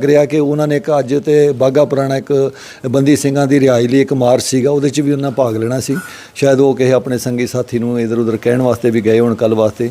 ਲੱਗ ਰਿਹਾ ਕਿ ਉਹਨਾਂ ਨੇ ਇੱਕ ਅੱਜ ਤੇ ਬਾਗਾ ਪੁਰਾਣਾ ਇੱਕ ਬੰਦੀ ਸਿੰਘਾਂ ਦੀ ਰਿਹਾਈ ਲਈ ਇੱਕ ਮਾਰਚ ਸੀਗਾ, ਉਹਦੇ 'ਚ ਵੀ ਉਹਨਾਂ ਭਾਗ ਲੈਣਾ ਸੀ। ਸ਼ਾਇਦ ਉਹ ਕਿਸੇ ਆਪਣੇ ਸੰਗੀ ਸਾਥੀ ਨੂੰ ਇਧਰ ਉਧਰ ਕਹਿਣ ਵਾਸਤੇ ਵੀ ਗਏ ਹੋਣ ਕੱਲ ਵਾਸਤੇ।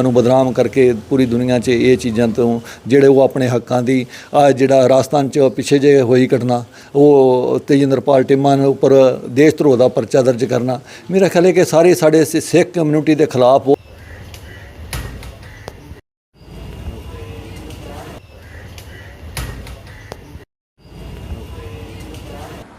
ਨੂੰ ਬਦਨਾਮ ਕਰਕੇ ਪੂਰੀ ਦੁਨੀਆ 'ਚ ਇਹ ਚੀਜ਼ਾਂ ਤੋਂ ਜਿਹੜੇ ਉਹ ਆਪਣੇ ਹੱਕਾਂ ਦੀ ਜਿਹੜਾ ਰਾਜਸਥਾਨ 'ਚ ਪਿੱਛੇ ਜੇ ਹੋਈ ਘਟਨਾ, ਉਹ ਤੇਜਿੰਦਰਪਾਲ ਟਿੰਮਾ ਦੇ ਉੱਪਰ ਦੇਸ਼ ਧਰੋਹ ਦਾ ਪਰਚਾ ਦਰਜ ਕਰਨਾ। ਮੇਰਾ ਖਿਆਲ ਹੈ ਕਿ ਸਾਰੇ ਸਾਡੇ ਸਿੱਖ ਕਮਿਊਨਿਟੀ ਦੇ ਖਿਲਾਫ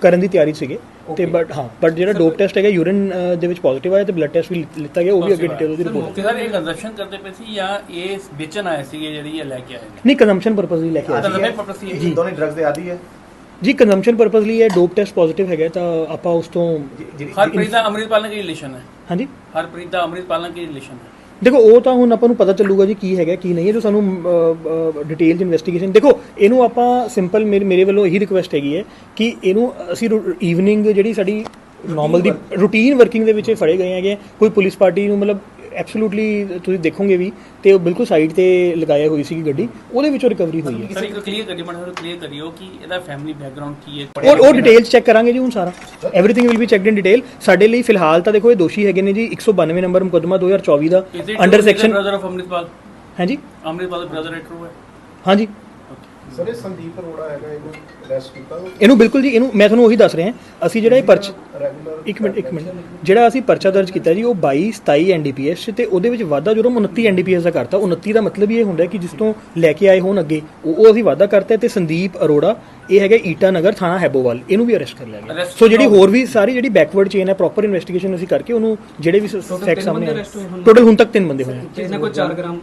ਕਰਨ ਦੀ ਤਿਆਰੀ ਸੀਗੇ। ਤੇ ਬਟ ਹਾਂ ਬਟ ਜਿਹੜਾ ਡੋਪ ਟੈਸਟ ਹੈਗਾ ਯੂਰਿਨ ਦੇ ਵਿੱਚ ਪੋਜ਼ਿਟਿਵ ਆਇਆ ਤੇ ਬਲੱਡ ਟੈਸਟ ਵੀ ਲਿੱਤਾ ਗਿਆ ਉਹ ਵੀ ਅੱਗੇ ਡਿਟੇਲ ਉਹਦੀ ਰਿਪੋਰਟ ਮੌਕੇ ਦਾ ਇਹ ਕੰਜ਼ੰਪਸ਼ਨ ਕਰਦੇ ਪਏ ਸੀ ਜਾਂ ਇਹ ਵੇਚਣ ਆਏ ਸੀਗੇ ਜਿਹੜੀ ਇਹ ਲੈ ਕੇ ਆਏ ਨੇ? ਨਹੀਂ ਕੰਜ਼ੰਪਸ਼ਨ ਪਰਪਸ ਲਈ ਲੈ ਕੇ ਆਏ ਸੀ ਜੀ। ਦੋਨੇ ਡਰੱਗਸ ਦੇ ਆਦੀ ਹੈ। ਜੀ ਕੰਜ਼ੰਪਸ਼ਨ ਪਰਪਸ ਲਈ ਇਹ ਡੋਪ ਟੈਸਟ ਪੋਜ਼ਿਟਿਵ ਹੈਗਾ ਤਾਂ ਆਪਾਂ ਉਸ ਤੋਂ ਹਰਪ੍ਰੀਤ ਦਾ ਅੰਮ੍ਰਿਤਪਾਲ ਨਾਲ ਕੀ ਰਿਲੇਸ਼ਨ ਹੈ? ਹਾਂਜੀ? ਹਰਪ੍ਰੀਤ ਦਾ ਅੰਮ੍ਰਿਤਪਾਲ ਨਾਲ ਕੀ ਰਿਲੇਸ਼ਨ ਹੈ? ਦੇਖੋ ਉਹ ਤਾਂ ਹੁਣ ਆਪਾਂ ਨੂੰ ਪਤਾ ਚੱਲੂਗਾ ਜੀ ਕੀ ਹੈਗਾ ਕੀ ਨਹੀਂ ਹੈ ਜੋ ਸਾਨੂੰ ਡਿਟੇਲ ਚ ਇਨਵੈਸਟੀਗੇਸ਼ਨ ਦੇਖੋ ਇਹਨੂੰ ਆਪਾਂ ਸਿੰਪਲ ਮੇਰੇ ਵੱਲੋਂ ਇਹੀ ਰਿਕੁਐਸਟ ਹੈਗੀ ਹੈ ਕਿ ਇਹਨੂੰ ਅਸੀਂ ਈਵਨਿੰਗ ਜਿਹੜੀ ਸਾਡੀ ਨਾਰਮਲ ਦੀ ਰੂਟੀਨ ਵਰਕਿੰਗ ਦੇ ਵਿੱਚ ਫੜੇ ਗਏ ਹੈਗੇ ਕੋਈ ਪੁਲਿਸ ਪਾਰਟੀ ਨੂੰ ਮਤਲਬ ਐਬਸੋਲੂਟਲੀ ਤੁਸੀਂ ਦੇਖੋਗੇ ਵੀ ਤੇ ਉਹ ਬਿਲਕੁਲ ਸਾਈਡ ਤੇ ਲਗਾਇਆ ਹੋਈ ਸੀ ਗੱਡੀ ਉਹਦੇ ਵਿੱਚੋਂ ਰਿਕਵਰੀ ਹੋਈ ਹੈ। ਸਰ ਇੱਕ ਕਲੀਅਰ ਕਰੀ ਮਨ ਨੂੰ ਕਲੀਅਰ ਕਰਿਓ ਕਿ ਇਹਦਾ ਫੈਮਿਲੀ ਬੈਕਗ੍ਰਾਉਂਡ ਕੀ ਹੈ ਔਰ ਉਹ ਡਿਟੇਲਸ ਚੈੱਕ ਕਰਾਂਗੇ ਜੀ ਹੁਣ ਸਾਰਾ। Everything will be checked in detail ਸਾਡੇ ਲਈ ਫਿਲਹਾਲ ਤਾਂ ਦੇਖੋ ਇਹ ਦੋਸ਼ੀ ਹੈਗੇ ਨੇ ਜੀ 192 ਨੰਬਰ ਮੁਕੱਦਮਾ 2024 ਦਾ under section brother of Amritpal ਹਾਂਜੀ। ਅੰਮ੍ਰਿਤਪਾਲ ਦਾ ਬ੍ਰਦਰ ਹੈ ਟਰੂ ਹੈ? ਹਾਂਜੀ। ਸਰ ਇਹ ਸੰਦੀਪ ਅਰੋੜਾ ਹੈਗਾ ਇਹਨੂੰ ਅਰੈਸਟ ਕੀਤਾ ਇਹਨੂੰ ਬਿਲਕੁਲ ਜੀ ਇਹਨੂੰ ਮੈਂ ਤੁਹਾਨੂੰ ਉਹੀ ਦੱਸ ਰਿਹਾ ਅਸੀਂ ਜਿਹੜਾ ਇਹ ਪਰਚ ਰੈਗੂਲਰ ਇੱਕ ਮਿੰਟ ਇੱਕ ਮਿੰਟ। ਜਿਹੜਾ ਅਸੀਂ ਪਰਚਾ ਦਰਜ ਕੀਤਾ ਜੀ ਉਹ 22 27 ਐਨਡੀਪੀਐਸ ਤੇ ਉਹਦੇ ਵਿੱਚ ਵਾਧਾ ਜਦੋਂ 29 ਐਨਡੀਪੀਐਸ ਦਾ ਕਰਤਾ 29 ਦਾ ਮਤਲਬ ਇਹ ਹੁੰਦਾ ਕਿ ਜਿਸ ਤੋਂ ਲੈ ਕੇ ਆਏ ਹੋਣ ਅੱਗੇ ਉਹ ਉਹ ਅਸੀਂ ਵਾਧਾ ਕਰਤਾ ਤੇ ਸੰਦੀਪ ਅਰੋੜਾ ਇਹ ਹੈਗਾ ਈਟਾ ਨਗਰ ਥਾਣਾ ਹੈਬੋਵਾਲ ਇਹਨੂੰ ਵੀ ਅਰੈਸਟ ਕਰ ਲਿਆ ਗਿਆ। ਸੋ ਜਿਹੜੀ ਹੋਰ ਵੀ ਸਾਰੀ ਜਿਹੜੀ ਬੈਕਵਰਡ ਚੇਨ ਹੈ ਪ੍ਰੋਪਰ ਇਨਵੈਸਟੀਗੇਸ਼ਨ ਅਸੀਂ ਕਰਕੇ ਉਹਨੂੰ ਜਿਹੜੇ ਵੀ ਫੈਕਟ ਸਾਹਮਣੇ ਆਏ? ਟੋਟਲ ਹੁਣ। ਤੱਕ ਤਿੰਨ ਬੰਦੇ ਹੋਏ। ਇਹਨਾਂ ਕੋਲ 4 gram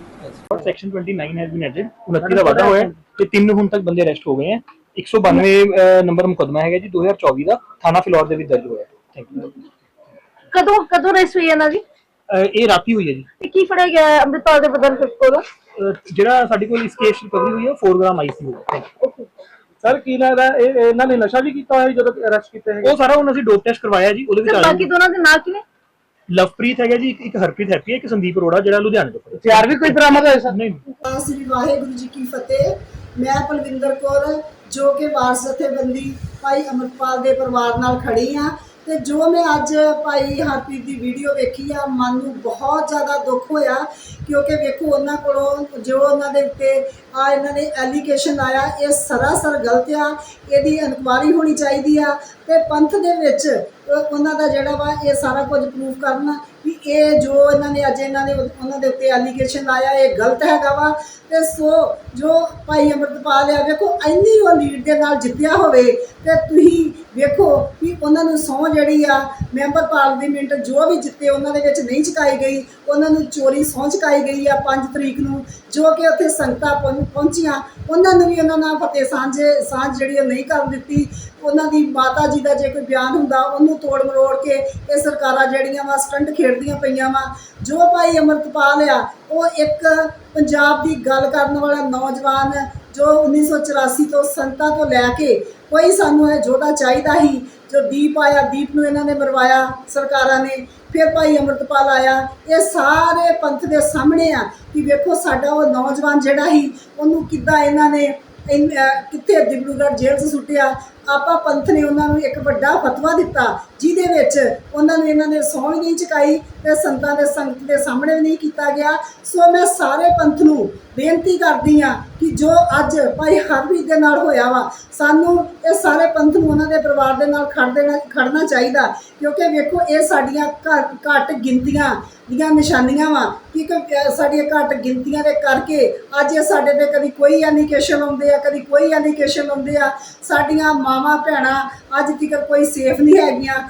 section 29 has been added 29 ਦਾ ਵਾਧਾ ਹੋਇਆ ਹੈ ਤੇ ਤਿੰਨ ਹੁਣ ਤੱਕ ਬੰਦੇ ਅਰੈਸਟ ਹੋ ਗਏ ਹੈ 192 ਅ, ਨੰਬਰ ਮੁਕਦਮਾ ਹੈਗਾ ਜੀ 2024 ਦਾ ਥਾਣਾ ਫਿਲੌਰ ਦੇ ਵਿੱਚ ਦਰਜ ਹੋਇਆ ਥੈਂਕ ਯੂ ਕਦੋਂ ਕਦੋਂ ਰੈਸਟ ਹੋਈ ਇਹਨਾਂ ਦੀ ਇਹ ਰਾਤੀ ਹੋਈ ਹੈ ਜੀ ਤੇ ਕੀ ਫੜਿਆ ਗਿਆ ਹੈ ਅੰਮ੍ਰਿਤਪਾਲ ਦੇ ਬਦਲ ਕੋਲੋਂ ਜਿਹੜਾ ਸਾਡੇ ਕੋਲ ਇਸ ਕੇਸ ਰਿਕਵਰੀ ਹੋਈ ਹੈ 4 ਗ੍ਰਾਮ ਆਈਸੀ ਹੋਇਆ ਥੈਂਕ ਯੂ ਸਰ ਕੀ ਲੱਗਦਾ ਇਹ ਇਹਨਾਂ ਨੇ ਨਸ਼ਾ ਵੀ ਕੀਤਾ ਹੋਇਆ ਜਦੋਂ ਅਰੈਸਟ ਕੀਤੇ ਹੈਗੇ ਉਹ ਸਾਰਾ ਹੁਣ ਅਸੀਂ ਡੋਪ ਟੈਸਟ ਕਰਵਾਇਆ ਜੀ ਉਹਦੇ ਵਿੱਚ ਬਾਕੀ ਦੋਨਾਂ ਦੇ ਨਾਂ ਕੀ ਨੇ ਲਵਪ੍ਰੀਤ ਹੈਗਾ ਜੀ ਇੱਕ- ਇੱਕ ਹਰਪ੍ਰੀਤ ਹੈਪੀ ਹੈ ਇੱਕ ਸੰਦੀਪ ਅਰੋੜਾ ਜਿਹੜਾ ਲੁਧਿਆਣੇ ਤੋਂ ਹਥਿਆਰ ਵੀ ਕੋਈ ਬਰਾਮਦ ਹੋਏ ਸਰ? ਨਹੀਂ। ਸ੍ਰੀ ਵਾਹਿਗੁਰੂ ਜੀ ਕੀ ਫਤਿਹ। ਮੈਂ ਪਲਵਿੰਦਰ ਕੌਰ ਜੋ ਕਿ ਵਾਰਸ ਜਥੇਬੰਦੀ ਭਾਈ ਅਮਰਪਾਲ ਦੇ ਪਰਿਵਾਰ ਨਾਲ ਖੜੀ ਆ ਤੇ ਜੋ ਮੈਂ ਅੱਜ ਭਾਈ ਹਰਪ੍ਰੀਤ ਦੀ ਵੀਡੀਓ ਵੇਖੀ ਆ, ਮਨ ਨੂੰ ਬਹੁਤ ਜ਼ਿਆਦਾ ਦੁੱਖ ਹੋਇਆ, ਕਿਉਂਕਿ ਵੇਖੋ ਉਹਨਾਂ ਕੋਲੋਂ ਜੋ ਉਹਨਾਂ ਦੇ ਉੱਤੇ ਆ ਇਹਨਾਂ ਨੇ ਐਲੀਗੇਸ਼ਨ ਆਇਆ, ਇਹ ਸਰਾਸਰ ਗਲਤ ਆ, ਇਹਦੀ ਇਨਕੁਆਰੀ ਹੋਣੀ ਚਾਹੀਦੀ ਆ, ਤੇ ਪੰਥ ਦੇ ਵਿੱਚ ਉਹਨਾਂ ਦਾ ਜਿਹੜਾ ਵਾ ਇਹ ਸਾਰਾ ਕੁਝ ਪ੍ਰੂਫ ਕਰਨ ਵੀ ਇਹ ਜੋ ਇਹਨਾਂ ਨੇ ਅੱਜ ਇਹਨਾਂ ਨੇ ਉਹਨਾਂ ਦੇ ਉੱਤੇ ਐਲੀਗੇਸ਼ਨ ਲਾਇਆ, ਇਹ ਗਲਤ ਹੈਗਾ ਵਾ। ਤੇ ਸੋ ਜੋ ਭਾਈ ਅੰਮ੍ਰਿਤਪਾਲ ਆ, ਵੇਖੋ, ਇੰਨੀ ਉਹ ਲੀਡ ਦੇ ਨਾਲ ਜਿੱਤਿਆ ਹੋਵੇ, ਤੇ ਤੁਸੀਂ ਵੇਖੋ ਵੀ ਉਹਨਾਂ ਨੂੰ ਸਹੁੰ ਜਿਹੜੀ ਆ, ਮੈਂਬਰ ਪਾਰਲੀਮੈਂਟ ਜੋ ਵੀ ਜਿੱਤੇ, ਉਹਨਾਂ ਦੇ ਵਿੱਚ ਨਹੀਂ ਚੁਕਾਈ ਗਈ। ਉਹਨਾਂ ਨੂੰ ਚੋਰੀ ਸਹੁੰ ਚੁਕਾਈ ਗਈ ਆ 5 ਤਰੀਕ ਨੂੰ, ਜੋ ਕਿ ਉੱਥੇ ਸੰਗਤਾਂ ਪਹੁੰ- ਪਹੁੰਚੀਆਂ। ਉਹਨਾਂ ਨੂੰ ਵੀ ਉਹਨਾਂ ਨਾਲ ਫਤਿਹ ਸਾਂਝੇ, ਸਾਂਝ ਜਿਹੜੀ ਉਹ ਨਹੀਂ ਕਰ ਦਿੱਤੀ। ਉਹਨਾਂ ਦੀ ਮਾਤਾ ਜੀ ਦਾ ਜੇ ਕੋਈ ਬਿਆਨ ਹੁੰਦਾ, ਉਹਨੂੰ ਤੋੜ ਮਰੋੜ ਕੇ ਇਹ ਸਰਕਾਰਾਂ ਜਿਹੜੀਆਂ ਵਾ ਸਟੰਟ ਖੇਡਦੀਆਂ ਪਈਆਂ ਵਾ। ਜੋ ਭਾਈ ਅਮਰਤਪਾਲ ਆ, ਉਹ ਇੱਕ ਪੰਜਾਬ ਦੀ ਗੱਲ ਕਰਨ ਵਾਲਾ ਨੌਜਵਾਨ ਜੋ 1984 ਤੋਂ ਸੰਤਾਂ ਤੋਂ ਲੈ ਕੇ ਕੋਈ ਸਾਨੂੰ ਇਹ ਯੋਧਾ ਚਾਹੀਦਾ ਹੀ ਜੋ ਦੀਪ ਆਇਆ, ਦੀਪ ਨੂੰ ਇਹਨਾਂ ਨੇ ਮਰਵਾਇਆ ਸਰਕਾਰਾਂ ਨੇ। ਫਿਰ ਭਾਈ ਅਮਰਤਪਾਲ ਆਇਆ, ਇਹ ਸਾਰੇ ਪੰਥ ਦੇ ਸਾਹਮਣੇ ਆ ਕਿ ਵੇਖੋ ਸਾਡਾ ਉਹ ਨੌਜਵਾਨ ਜਿਹੜਾ ਹੀ ਉਹਨੂੰ ਕਿੱਦਾਂ ਇਹਨਾਂ ਨੇ ਇਨ- ਅਹ ਕਿੱਥੇ ਡਿਬਰੂਗੜ੍ਹ ਜੇਲ੍ਹ 'ਚ ਸੁੱਟਿਆ। ਆਪਾ ਪੰਥ ਨੇ ਉਹਨਾਂ ਨੂੰ ਇੱਕ ਵੱਡਾ ਫਤਵਾ ਦਿੱਤਾ, ਜਿਹਦੇ ਵਿੱਚ ਉਹਨਾਂ ਨੂੰ ਇਹਨਾਂ ਨੇ ਸਹੁੰ ਵੀ ਨਹੀਂ ਚੁਕਾਈ ਤੇ ਸੰਤਾਂ ਦੇ ਸੰਗਤ ਦੇ ਸਾਹਮਣੇ ਵੀ ਨਹੀਂ ਕੀਤਾ ਗਿਆ। ਸੋ ਮੈਂ ਸਾਰੇ ਪੰਥ ਨੂੰ ਬੇਨਤੀ ਕਰਦੀ ਆ ਕਿ ਜੋ ਅੱਜ ਭਾਈ ਹਰਪ੍ਰੀਤ ਦੇ ਨਾਲ ਹੋਇਆ ਵਾ, ਸਾਨੂੰ ਇਹ ਸਾਰੇ ਪੰਥ ਨੂੰ ਉਹਨਾਂ ਦੇ ਪਰਿਵਾਰ ਦੇ ਨਾਲ ਖੜ ਦੇਣਾ ਖੜਨਾ ਚਾਹੀਦਾ। ਕਿਉਂਕਿ ਵੇਖੋ, ਇਹ ਸਾਡੀਆਂ ਘੱਟ ਘੱਟ ਗਿਣਤੀਆਂ ਦੀਆਂ ਨਿਸ਼ਾਨੀਆਂ ਵਾ। ਕਿ ਕ- ਸਾਡੀਆਂ ਘੱਟ ਗਿਣਤੀਆਂ ਦੇ ਕਰਕੇ ਅੱਜ ਇਹ ਸਾਡੇ ਤੇ ਕਦੀ ਕੋਈ ਐਲੀਗੇਸ਼ਨ ਆਉਂਦੇ ਆ, ਕਦੀ ਕੋਈ ਐਲੀਗੇਸ਼ਨ ਆਉਂਦੇ ਆ। ਸਾਡੀਆਂ ਮਾਵਾਂ, ਭੈਣਾਂ ਅੱਜ ਤੱਕ ਕੋਈ ਸੇਫ ਨਹੀਂ ਹੈਗੀਆਂ।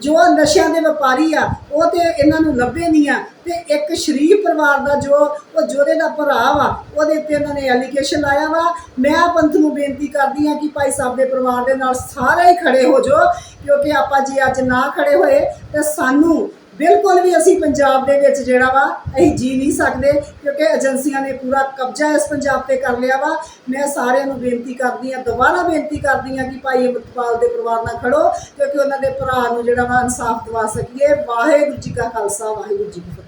ਜੋ ਨਸ਼ਿਆਂ ਦੇ ਵਪਾਰੀ ਆ, ਉਹ ਤੇ ਇਹਨਾਂ ਨੂੰ ਲੱਭੇ ਨਹੀਂ ਆ। ਤੇ ਇੱਕ ਸ਼ਰੀਫ ਪਰਿਵਾਰ ਦਾ ਜੋ, ਉਹ ਜੋਦੇ ਦਾ ਭਰਾ ਵਾ, ਉਹਦੇ 'ਤੇ ਇਹਨਾਂ ਨੇ ਐਲੀਗੇਸ਼ਨ ਲਾਇਆ ਵਾ। ਮੈਂ ਪੰਥ ਨੂੰ ਬੇਨਤੀ ਕਰਦੀ ਆ ਕਿ ਭਾਈ ਸਾਹਿਬ ਦੇ ਪਰਿਵਾਰ ਦੇ ਨਾਲ ਸਾਰੇ ਹੀ ਖੜੇ ਹੋ ਜਾਓ, ਕਿਉਂਕਿ ਆਪਾਂ ਜੇ ਅੱਜ ਨਾ ਖੜੇ ਹੋਏ, ਤੇ ਸਾਨੂੰ ਬਿਲਕੁਲ ਵੀ ਅਸੀਂ ਪੰਜਾਬ ਦੇ ਵਿੱਚ ਜਿਹੜਾ ਵਾ, ਅਸੀਂ ਜੀ ਨਹੀਂ ਸਕਦੇ ਕਿਉਂਕਿ ਏਜੰਸੀਆਂ ਨੇ ਪੂਰਾ ਕਬਜ਼ਾ ਇਸ ਪੰਜਾਬ ਤੇ ਕਰ ਲਿਆ ਵਾ। ਮੈਂ ਸਾਰਿਆਂ ਨੂੰ ਬੇਨਤੀ ਕਰਦੀ ਆ ਦੁਬਾਰਾ ਬੇਨਤੀ ਕਰਦੀ ਆ ਕਿ ਭਾਈ ਅਮਰਪਾਲ ਦੇ ਪਰਿਵਾਰ ਨਾਲ ਖੜੋ, ਕਿਉਂਕਿ ਉਹਨਾਂ ਦੇ ਭਰਾ ਨੂੰ ਜਿਹੜਾ ਵਾ ਇਨਸਾਫ ਦਿਵਾ ਸਕੀਏ। ਵਾਹਿਗੁਰੂ ਜੀ ਕਾ ਖਾਲਸਾ, ਵਾਹਿਗੁਰੂ ਜੀ ਕੀ ਫਤਿਹ।